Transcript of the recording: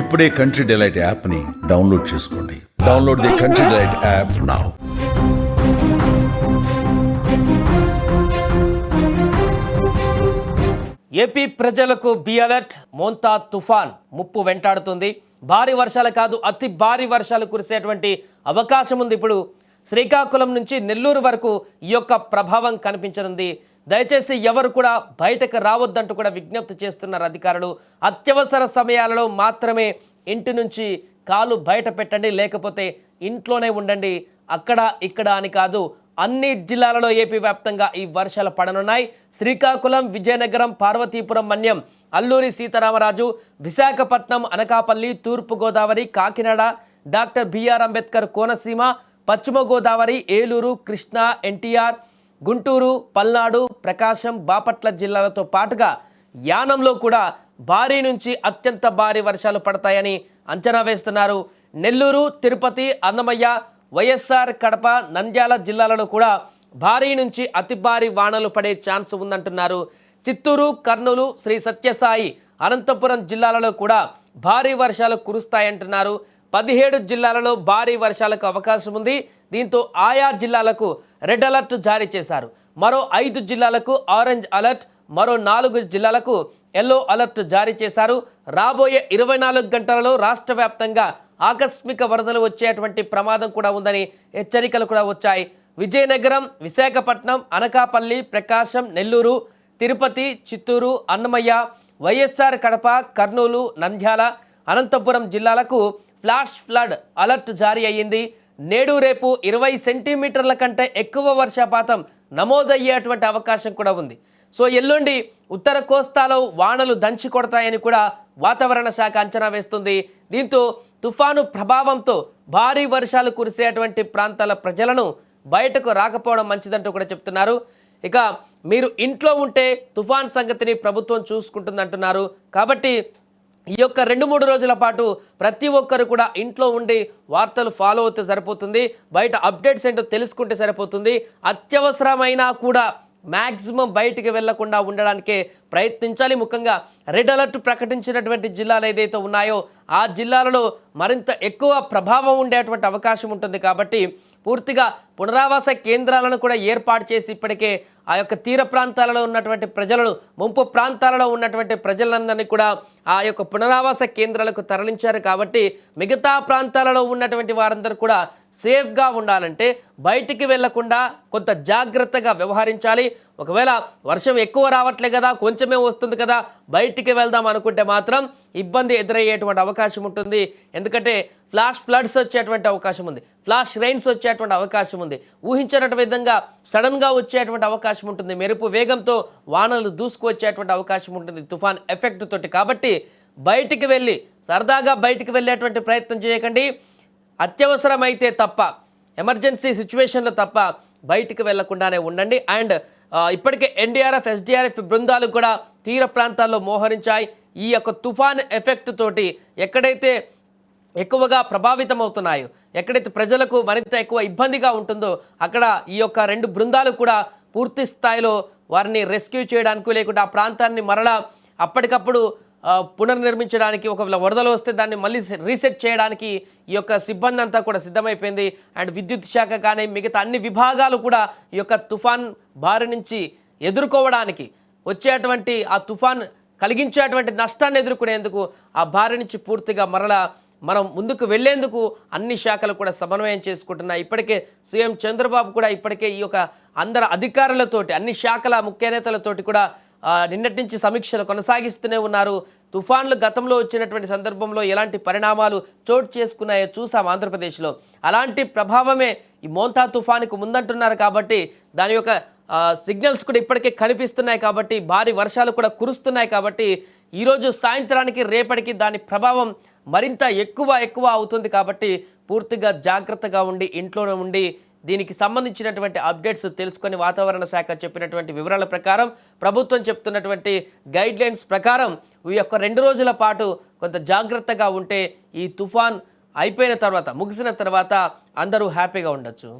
ఇప్పుడే country delight యాప్ని download చేసుకోండి. Download the country delight app now AP ప్రజలకు బి అలర్ట్ మోంతా తుఫాన్ ముప్పు వెంటాడుతుంది. భారీ వర్షాలు కాదు అతి భారీ వర్షాలు కురిసేటువంటి అవకాశం ఉంది ఇప్పుడు. శ్రీకాకుళం నుంచి నెల్లూరు వరకు ఈ యొక్క ప్రభావం కనిపించనుంది. దయచేసి ఎవరు కూడా బయటకు రావద్దంటూ కూడా విజ్ఞప్తి చేస్తున్నారు అధికారులు. అత్యవసర సమయాలలో మాత్రమే ఇంటి నుంచి కాలు బయట పెట్టండి లేకపోతే ఇంట్లోనే ఉండండి. అక్కడ ఇక్కడ అని కాదు అన్ని జిల్లాలలో ఏపీ వ్యాప్తంగా ఈ వర్షాలు పడనున్నాయి. శ్రీకాకుళం విజయనగరం పార్వతీపురం మన్యం అల్లూరి సీతారామరాజు విశాఖపట్నం అనకాపల్లి తూర్పుగోదావరి కాకినాడ డాక్టర్ బిఆర్ అంబేద్కర్ కోనసీమ పశ్చిమ గోదావరి ఏలూరు కృష్ణా ఎన్టీఆర్ గుంటూరు పల్నాడు ప్రకాశం బాపట్ల జిల్లాలతో పాటుగా యానంలో కూడా భారీ నుంచి అత్యంత భారీ వర్షాలు పడతాయని అంచనా వేస్తున్నారు. నెల్లూరు తిరుపతి అన్నమయ్య వైఎస్ఆర్ కడప నంద్యాల జిల్లాలలో కూడా భారీ నుంచి అతి భారీ వానలు పడే ఛాన్స్ ఉందంటున్నారు. చిత్తూరు కర్నూలు శ్రీ సత్యసాయి అనంతపురం జిల్లాలలో కూడా భారీ వర్షాలు కురుస్తాయంటున్నారు. పదిహేడు జిల్లాలలో భారీ వర్షాలకు అవకాశం ఉంది. దీంతో ఆయా జిల్లాలకు రెడ్ అలర్ట్ జారీ చేశారు. మరో ఐదు జిల్లాలకు ఆరెంజ్ అలర్ట్ మరో నాలుగు జిల్లాలకు ఎల్లో అలర్ట్ జారీ చేశారు. రాబోయే ఇరవై నాలుగు గంటలలో రాష్ట్ర వ్యాప్తంగా ఆకస్మిక వరదలు వచ్చేటువంటి ప్రమాదం కూడా ఉందని హెచ్చరికలు కూడా వచ్చాయి. విజయనగరం విశాఖపట్నం అనకాపల్లి ప్రకాశం నెల్లూరు తిరుపతి చిత్తూరు అన్నమయ్య వైఎస్ఆర్ కడప కర్నూలు నంద్యాల అనంతపురం జిల్లాలకు ఫ్లాష్ ఫ్లడ్ అలర్ట్ జారీ అయ్యింది. నేడు రేపు ఇరవై సెంటీమీటర్ల కంటే ఎక్కువ వర్షపాతం నమోదయ్యేటువంటి అవకాశం కూడా ఉంది. సో ఎల్లుండి ఉత్తర కోస్తాలో వానలు దంచి కొడతాయని కూడా వాతావరణ శాఖ అంచనా వేస్తుంది. దీంతో తుఫాను ప్రభావంతో భారీ వర్షాలు కురిసేటువంటి ప్రాంతాల ప్రజలను బయటకు రాకపోవడం మంచిదంటూ కూడా చెప్తున్నారు. ఇక మీరు ఇంట్లో ఉంటే తుఫాన్ సంగతిని ప్రభుత్వం చూసుకుంటుందంటున్నారు. కాబట్టి ఈ యొక్క రెండు మూడు రోజుల పాటు ప్రతి ఒక్కరు కూడా ఇంట్లో ఉండి వార్తలు ఫాలో అవుతే సరిపోతుంది. బయట అప్డేట్స్ ఏంటో తెలుసుకుంటే సరిపోతుంది. అత్యవసరమైనా కూడా మ్యాక్సిమం బయటికి వెళ్ళకుండా ఉండడానికే ప్రయత్నించాలి. ముఖ్యంగా రెడ్ అలర్ట్ ప్రకటించినటువంటి జిల్లాలు ఏదైతే ఉన్నాయో ఆ జిల్లాలలో మరింత ఎక్కువ ప్రభావం ఉండేటువంటి అవకాశం ఉంటుంది. కాబట్టి పూర్తిగా పునరావాస కేంద్రాలను కూడా ఏర్పాటు చేసి ఇప్పటికే ఆ యొక్క తీర ప్రాంతాలలో ఉన్నటువంటి ప్రజలను ముంపు ప్రాంతాలలో ఉన్నటువంటి ప్రజలందరినీ కూడా ఆ యొక్క పునరావాస కేంద్రాలకు తరలించారు కాబట్టి మిగతా ప్రాంతాలలో ఉన్నటువంటి వారందరూ కూడా సేఫ్గా ఉండాలంటే బయటికి వెళ్ళకుండా కొంత జాగ్రత్తగా వ్యవహరించాలి. ఒకవేళ వర్షం ఎక్కువ రావట్లే కదా కొంచెమే వస్తుంది కదా బయటికి వెళ్దాం అనుకుంటే మాత్రం ఇబ్బంది ఎదురయ్యేటువంటి అవకాశం ఉంటుంది. ఎందుకంటే ఫ్లాష్ ఫ్లడ్స్ వచ్చేటువంటి అవకాశం ఉంది. ఫ్లాష్ రైన్స్ వచ్చేటువంటి అవకాశం ఉంది. ఊహించినటువంటి విధంగా సడన్గా వచ్చేటువంటి అవకాశం అవకాశం ఉంటుంది. మెరుపు వేగంతో వానలు దూసుకు వచ్చేటువంటి అవకాశం ఉంటుంది. తుఫాన్ ఎఫెక్ట్ తోటి. కాబట్టి బయటికి వెళ్ళి సరదాగా బయటికి వెళ్ళేటువంటి ప్రయత్నం చేయకండి. అత్యవసరమైతే తప్ప ఎమర్జెన్సీ సిచ్యువేషన్లో తప్ప బయటికి వెళ్ళకుండానే ఉండండి. అండ్ ఇప్పటికే ఎన్డీఆర్ఎఫ్ ఎస్డీఆర్ఎఫ్ బృందాలు కూడా తీర ప్రాంతాల్లో మోహరించాయి. ఈ యొక్క తుఫాన్ ఎఫెక్ట్ తోటి ఎక్కడైతే ఎక్కువగా ప్రభావితం అవుతున్నాయో ఎక్కడైతే ప్రజలకు మరింత ఎక్కువ ఇబ్బందిగా ఉంటుందో అక్కడ ఈ యొక్క రెండు బృందాలు కూడా పూర్తి స్థాయిలో వారిని రెస్క్యూ చేయడానికి లేకుంటే ఆ ప్రాంతాన్ని మరలా అప్పటికప్పుడు పునర్నిర్మించడానికి ఒకవేళ వరదలు వస్తే దాన్ని మళ్ళీ రీసెట్ చేయడానికి ఈ యొక్క సిబ్బంది అంతా కూడా సిద్ధమైపోయింది. అండ్ విద్యుత్ శాఖ కానీ మిగతా అన్ని విభాగాలు కూడా ఈ యొక్క తుఫాన్ బారి నుంచి ఎదుర్కోవడానికి వచ్చేటువంటి ఆ తుఫాన్ కలిగించేటువంటి నష్టాన్ని ఎదుర్కొనేందుకు ఆ బారి నుంచి పూర్తిగా మరలా మనం ముందుకు వెళ్ళేందుకు అన్ని శాఖలు కూడా సమన్వయం చేసుకుంటున్నాయి. ఇప్పటికే సీఎం చంద్రబాబు కూడా ఇప్పటికే ఈ యొక్క అందరు అధికారులతోటి అన్ని శాఖల ముఖ్య నేతలతోటి కూడా నిన్నటి నుంచి సమీక్షలు కొనసాగిస్తూనే ఉన్నారు. తుఫాన్లు గతంలో వచ్చినటువంటి సందర్భంలో ఎలాంటి పరిణామాలు చోటు చేసుకున్నాయో చూసాం ఆంధ్రప్రదేశ్లో. అలాంటి ప్రభావమే ఈ మోంతా తుఫాన్కు ముందంటున్నారు కాబట్టి దాని యొక్క సిగ్నల్స్ కూడా ఇప్పటికే కనిపిస్తున్నాయి కాబట్టి భారీ వర్షాలు కూడా కురుస్తున్నాయి కాబట్టి ఈరోజు సాయంత్రానికి రేపటికి దాని ప్రభావం మరింత ఎక్కువ ఎక్కువ అవుతుంది కాబట్టి పూర్తిగా జాగ్రత్తగా ఉండి ఇంట్లోనే ఉండి దీనికి సంబంధించినటువంటి అప్డేట్స్ తెలుసుకొని వాతావరణ శాఖ చెప్పినటువంటి వివరాల ప్రకారం ప్రభుత్వం చెప్తున్నటువంటి గైడ్ లైన్స్ ప్రకారం ఈ యొక్క రెండు రోజుల పాటు కొంత జాగ్రత్తగా ఉంటే ఈ తుఫాన్ అయిపోయిన తర్వాత ముగిసిన తర్వాత అందరూ హ్యాపీగా ఉండొచ్చు.